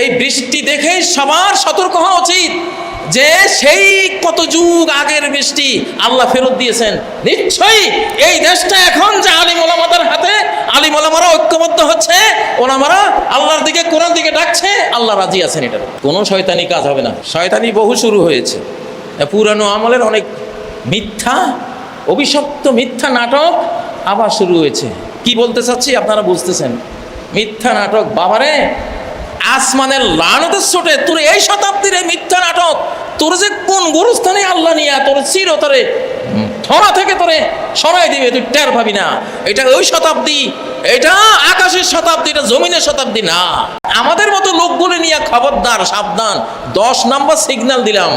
এই বৃষ্টি দেখে সবার সতর্ক হওয়া উচিত যে সেই কত যুগ আগের বৃষ্টি আল্লাহ ফেরত দিয়েছেন। নিশ্চয়ই এই দেশটা এখন যে আলিম ওলামাদের হাতে, আলিম ওলামারা ঐক্যবদ্ধ হচ্ছে, ওলামারা আল্লাহর দিকে, কোরআন দিকে ডাকছে, আল্লাহ রাজি আছেন এটা কোনো শয়তানি কাজ হবে না। শয়তানি বহু শুরু হয়েছে। পুরানো আমলের অনেক মিথ্যা, অভিশপ্ত মিথ্যা নাটক আবার শুরু হয়েছে। কি বলতে চাচ্ছি আপনারা বুঝতেছেন। মিথ্যা নাটক, বাবারে আসমানের লানতের ছোটে, তোর এই শতাব্দীর মিথ্যা নাটক, তোর যে কোন গুরুস্থানে আল্লাহ নিয়ে, তোর চির তোরে ধরা থেকে তোরে সরাই দিবে, তুই টের পাবি না। এটা ওই শতাব্দী, এটা আকাশের শতাব্দী, এটা জমিনের শতাব্দী না। আমাদের মতো লোকগুলো নিয়ে খবরদার, সাবধান, দশ নম্বর সিগন্যাল দিলাম।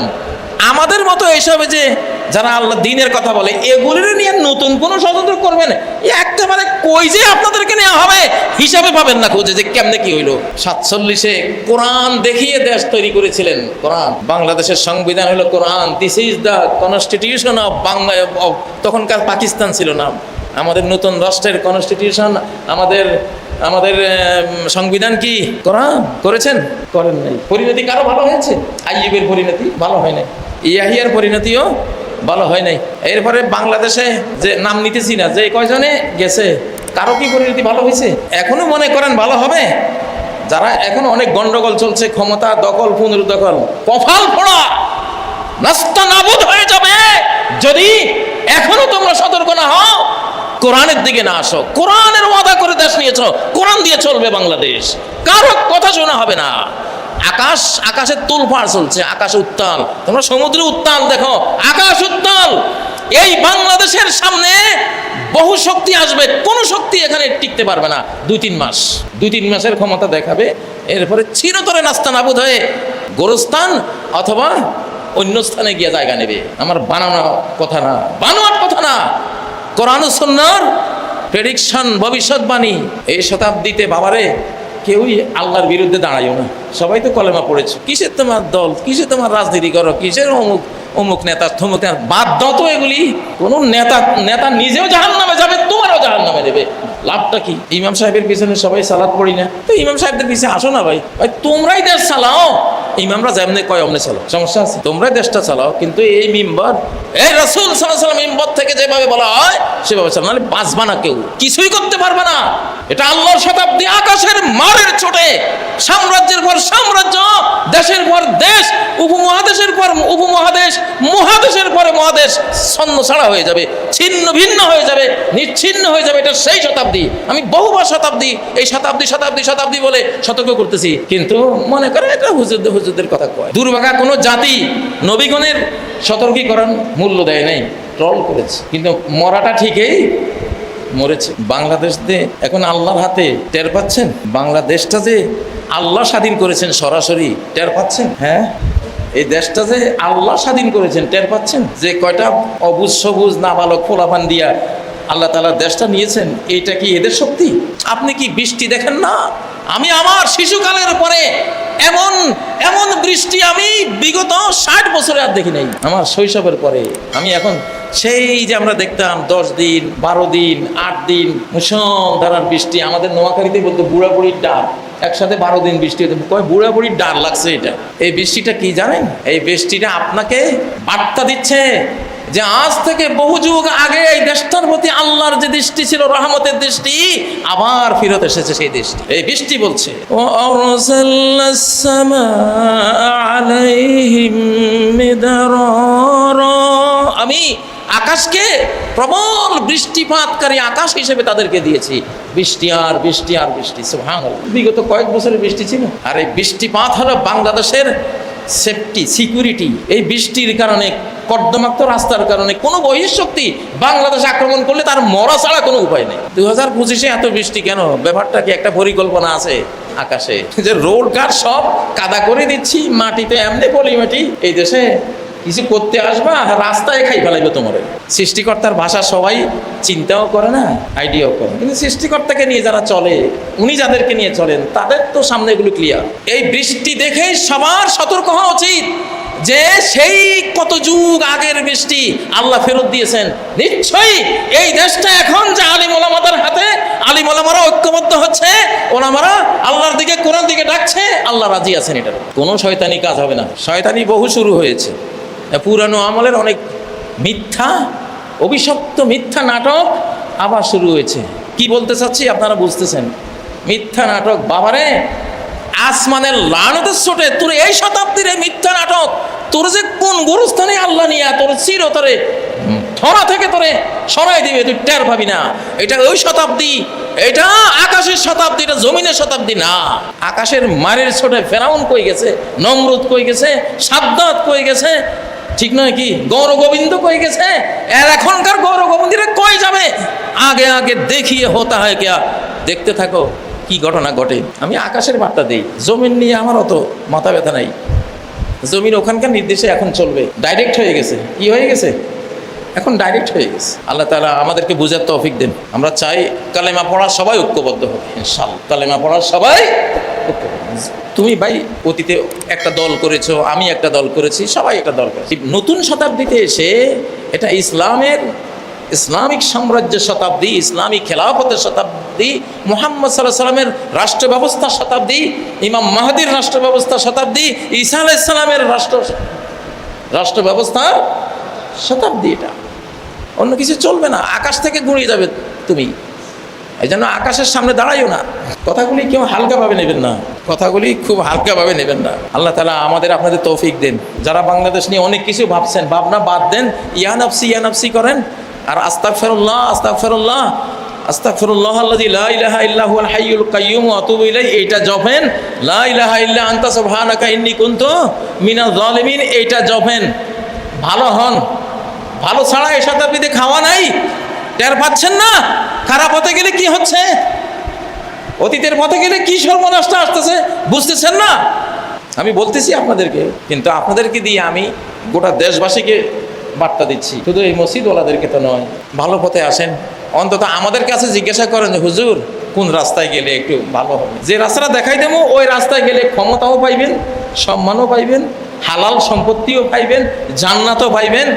আমাদের মতো এইসবে যে যারা আল্লাহ দিনের কথা বলে, এগুলির নিয়ে নতুন কোনো স্বতন্ত্র করবেন একেবারে কই যে আপনাদেরকে নেওয়া হবে? হিসাবে পাবেন না খুঁজে যে কেমনে কি হইল। সাতচল্লিশে কোরআন দেখিয়ে দেশ তৈরি করেছিলেন। কোরআন। বাংলাদেশের সংবিধান হলো কোরআন। This is the constitution of Bangla তখনকার পাকিস্তান ছিল না আমাদের নতুন রাষ্ট্রের কনস্টিটিউশন আমাদের আমাদের সংবিধান কি? কোরআন। করেছেন? করেন নাই। পরিণতি কারও ভালো হয়েছে? আইয়ুবের পরিণতি ভালো হয় নাই। ইয়াহিয়ার পরিণতিও ভালো হয় নাই। এরপরে বাংলাদেশে যে নাম নিতেছি না, যে কয়জনে গেছে, কারও কি পরিণতি ভালো হয়েছে? এখনও মনে করেন ভালো হবে? যারা এখন অনেক গন্ডগোল চলছে, ক্ষমতা দখল পুনরুদখল কফাল পড়া নাস্তা নাবুদ হয়ে যাবে। যদি এখনও তোমরা সতর্ক না হও, কোরআনের দিকে না আসো, কোরআনের ওয়াদা করে দেশ নিয়েছ, কোরআন দিয়ে চলবে বাংলাদেশ। কারও কথা শোনা হবে না। আকাশ, আকাশের তুলফার চলছে, আকাশ উত্তাল। তোমরা সমুদ্রে উত্তাল দেখো, আকাশ উত্তাল। এই বাংলাদেশের সামনে বহু শক্তি আসবে, কোন শক্তি এখানে টিকতে পারবে না। দুই তিন মাস, দুই তিন মাসের ক্ষমতা দেখাবে, এরপরে চিরতরে নাস্তা নাবুদ হয়ে গোরস্থান অথবা অন্য স্থানে গিয়ে জায়গা নেবে। আমার বানানো কথা না, বানোয়ার কথা না। কোরআন সুন্নার প্রেডিকশন ভবিষ্যৎবাণী, এই শতাব্দীতে বাবারে কেউই আল্লাহর বিরুদ্ধে দাঁড়াইও না। সবাই তো কলেমা পড়েছে। কিসের তোমার দল? কিসে তোমার রাজনীতি করো? কিসের অমুক অমুক নেতা, থমুক নেতা? বাদ তো এগুলি। কোনো নেতা নেতা নিজেও জাহান নামে যাবে, তোমারও জাহান নামে দেবে। লাভটা কি? ইমাম সাহেবের পিছনে সবাই সালাদ পড়ি না? তো ইমাম সাহেবদের পিছনে আসো না ভাই। ভাই, তোমরাই দেশ চালাও। ইমামরা যেমনি কয়, অমনি চালাও। সমস্যা আছে? তোমরা দেশটা চালাও, কিন্তু এই মিম্বর, এই রসুল সাল্লাম মিম্বর থেকে যেভাবে বলা হয়, সেভাবে চালাও নাহলে বাঁচবা না কেউ, কিছুই করতে পারবে না। এটা আল্লাহর শতাব্দী, আকাশের মারের ছোটে। সাম্রাজ্যের পর সাম্রাজ্য, দেশের পর দেশ, উপমহাদেশের পর উপমহাদেশ পরে মহাদেশ ছন্ন ছাড়া হয়ে যাবে, ছিন্ন ভিন্ন হয়ে যাবে, নিচ্ছিন্ন হয়ে যাবে, এটা সেই শতাব্দী। আমি বহুবার শতাব্দী, এই শতাব্দী শতাব্দী শতাব্দী বলে সতর্ক করতেছি। কিন্তু মনে করে এটা হুজুরদের হুজুরদের কথা কয়। দুর্ভাগা কোনো জাতি নবীগণের সতর্কীকরণ মূল্য দেয় নাই, ট্রল করেছে। কিন্তু মরাটা ঠিকই মরেছে। বাংলাদেশ যে এখন আল্লাহর হাতে টের পাচ্ছেন? বাংলাদেশটা যে আল্লাহ স্বাধীন করেছেন সরাসরি, টের পাচ্ছেন? হ্যাঁ? এই দেশটা যে আল্লাহ স্বাধীন করেছেন, টের পাচ্ছেন? যে কয়টা অবুজ সবুজ নাবালক ফোলাফান দিয়া আল্লাহ তালা দেশটা নিয়েছেন, এইটা কি এদের শক্তি? আপনি কি বৃষ্টি দেখেন না? আমি আমার শিশুকালের পরে এমন এমন বৃষ্টি আমি বিগত ষাট বছরে আর দেখি নাই। আমার শৈশবের পরে, আমি এখন সেই যে আমরা দেখতাম দশ দিন, বারো দিন, আট দিন মুসলধারার বৃষ্টি। আমাদের নোয়াখালীতে বলতো বুড়া বুড়ির ডাল। একসাথে বারো দিন বৃষ্টি হতো। কয় বুড়া বুড়ির ডাল লাগছে এটা? এই বৃষ্টিটা কি জানেন? এই বৃষ্টিটা আপনাকে বার্তা দিচ্ছে যে আজ থেকে বহু যুগ আগে এই দেশটার প্রতি আল্লাহর যে দৃষ্টি ছিল, রহমতের দৃষ্টি, আবার ফিরত এসেছে সেই দৃষ্টি। এই বৃষ্টি বলছে আমি আকাশকে প্রবল বৃষ্টিপাতকারী আকাশ হিসেবে তাদেরকে দিয়েছি। বৃষ্টি আর বৃষ্টি আর বৃষ্টি। বিগত কয়েক বছরের বৃষ্টি ছিল। আর এই বৃষ্টিপাত হলো বাংলাদেশের সেফটি সিকিউরিটি এই বৃষ্টির কারণে কর্দমাক্ত রাস্তার কারণে কোনো বহিঃশক্তি বাংলাদেশ আক্রমণ করলে তার মরা ছাড়া কোনো উপায় নেই। দু হাজার পঁচিশে এত বৃষ্টি কেন? ব্যাপারটা কি একটা পরিকল্পনা আছে আকাশে? যে রোড ঘাট সব কাদা করে দিচ্ছি মাটিতে এমনি পলি মাটি এই দেশে কিছু করতে আসবা, রাস্তায় খাই ফেলাইবে তোমার। সৃষ্টিকর্তার ভাষা সবাই চিন্তাও করে না আইডিয়াও করে কিন্তু সৃষ্টিকর্তাকে নিয়ে যারা চলে, উনি যাদেরকে নিয়ে চলেন, তাদের তো সামনে এগুলো ক্লিয়ার এই বৃষ্টি দেখে সবার সতর্ক হওয়া উচিত যে সেই কত যুগ আগের বৃষ্টি আল্লাহ ফেরত দিয়েছেন। নিশ্চয়ই এই দেশটা এখন যে আলিম ওলামাদের হাতে, আলিম ওলামারা ঐক্যবদ্ধ হচ্ছে, ওলামারা আল্লাহর দিকে, কোরআন দিকে ডাকছে, আল্লাহ রাজি আছেন এটার। কোনো শয়তানি কাজ হবে না। শয়তানি বহু শুরু হয়েছে। পুরানো আমলের অনেক মিথ্যা, অভিশপ্ত মিথ্যা নাটক আবার শুরু হয়েছে। কি বলতে চাচ্ছি আপনারা বুঝতেছেন? মিথ্যা নাটক, বাবারে, আসমানের লানতের ছোটে তোর এই শতাব্দীর মিথ্যা নাটক, তোর যে কোন গুরুস্থানে আল্লাহ নিয়ে, তোর চির তোরে ধরা থেকে তোরে সরাই দিবে, তুই টের পাবি না। এটা ওই শতাব্দী, এটা আকাশের শতাব্দী, এটা জমিনের শতাব্দী না। আকাশের মারের ছোটে ফেরাউন কই গেছে? নমরুদ কই গেছে? সাদ্দাত কই গেছে? ঠিক নয় কি? গৌর গোবিন্দ কই গেছে? এর এখনকার গৌর গোবিন্দরা কই যাবে? আগে আগে দেখিয়ে হতা হয় কেয়া? দেখতে থাকো, কি ঘটনা ঘটে? আমি আকাশের বার্তা দিই, জমিন নিয়ে আমার অত মাথা ব্যথা নাই। জমির ওখানকার নির্দেশে এখন চলবে। ডাইরেক্ট হয়ে গেছে। কি হয়ে গেছে? এখন ডাইরেক্ট হয়ে গেছে। আল্লাহ তালা আমাদেরকে বুঝার তৌফিক দেন। আমরা চাই কালেমা পড়া সবাই ঐক্যবদ্ধ হবে। ইনশাল্লাহ কালেমা পড়া সবাই ঐক্যবদ্ধ। তুমি ভাই অতীতে একটা দল করেছ, আমি একটা দল করেছি, সবাই একটা দল করেছি। নতুন শতাব্দীতে এসে এটা ইসলামের ইসলামিক সাম্রাজ্যের শতাব্দী, ইসলামিক খেলাফতের শতাব্দী, মোহাম্মদ সাল্লাহ সাল্লামের রাষ্ট্র ব্যবস্থার শতাব্দী, ইমাম মাহাদির রাষ্ট্র ব্যবস্থার শতাব্দী, ঈসা আলাইসালামের রাষ্ট্র রাষ্ট্র ব্যবস্থার শতাব্দী এটা। অন্য কিছু চলবে না, আকাশ থেকে গুঁড়িয়ে যাবে তুমি। এই জন্য আকাশের সামনে দাঁড়াইও না। কথাগুলি কেউ হালকাভাবে নেবেন না। কথাগুলি খুব হালকাভাবে নেবেন না। আল্লাহ তালা আমাদের আপনাদের তৌফিক দেন। যারা বাংলাদেশ নিয়ে অনেক কিছু ভাবছেন, ভাবনা বাদ দেন। ইয়ানাফসি ইয়ানাফসি করেন। আর আস্তাক ফেরুল্লাহ আস্তাক ফেরুল্লাহ আস্তাক ফেরুল্লাহ আল্লাহ লা ইলাহা ইল্লাহু আল হাইয়ুল কাইয়্যুম ওয়া আতুবু ইলাই এইটা জপেন। লা ইলাহা ইল্লা আনতা সুবহানাকা ইন্নী কুনতু মিনাজ জালিমিন এইটা জপেন। ভালো হন। ভালো ছাড়া এই শতাব্দীতে খাওয়া নাই। টের পাচ্ছেন না? খারাপ হতে গেলে কি হচ্ছে? অতীতের পথে গেলে কি সর্বনাশটা আসতেছে বুঝতেছেন না? আমি বলতেছি আপনাদেরকে, কিন্তু আপনাদেরকে দিয়ে আমি গোটা দেশবাসীকে বার্তা দিচ্ছি। শুধু এই মসজিদওয়ালাদেরকে তো নয়, ভালো পথে আসেন। অন্তত আমাদের কাছে জিজ্ঞাসা করেন যে হুজুর, কোন রাস্তায় গেলে একটু ভালো হবে? যে রাস্তাটা দেখাই দেবো, ওই রাস্তায় গেলে ক্ষমতাও পাইবেন, সম্মানও পাইবেন হালাল সম্পত্তিও পাইবেন, জান্নাতও পাইবেন,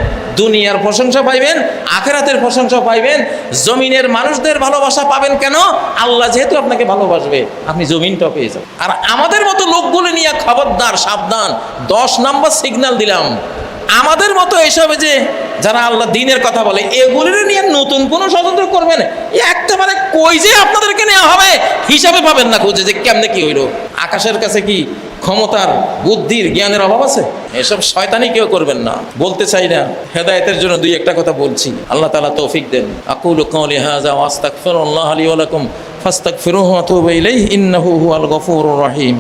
দুনিয়ার প্রশংসা পাইবেন, আখেরাতের প্রশংসা পাইবেন। জমিনের মানুষদের ভালোবাসা পাবেন কেন? আল্লাহ যেহেতু আপনাকে ভালোবাসবে, আপনি জমিনটাও পেয়ে যাবেন। আর আমাদের মতো লোকগুলো নিয়ে খবরদার, সাবধান, দশ নম্বর সিগন্যাল দিলাম। আমাদের মতো এসবে যে যারা আল্লাহ দিনের কথা বলে, এগুলির নিয়ে নতুন কোনো স্বতন্ত্র করবেন? একেবারে কই যে আপনাদেরকে নেওয়া হবে? হিসাবে পাবেন না খুঁজে যে কেমনে কি হইল। আকাশের কাছে কি ক্ষমতার বুদ্ধির জ্ঞানের অভাব আছে? এসব শয়তানি কেউ করবেন না। বলতে চাই না, হেদায়তের জন্য দুই একটা কথা বলছি। আল্লাহ তালা তৌফিক দেন। আকুল কওলি হাজা ওয়া আস্তাগফিরুল্লাহ আলী আলাকুম লাকুম, ফাস্তাগফিরুহু ওয়া তুবু ইলাইহি, ইন্নাহু হুয়াল গফুরুর রহিম।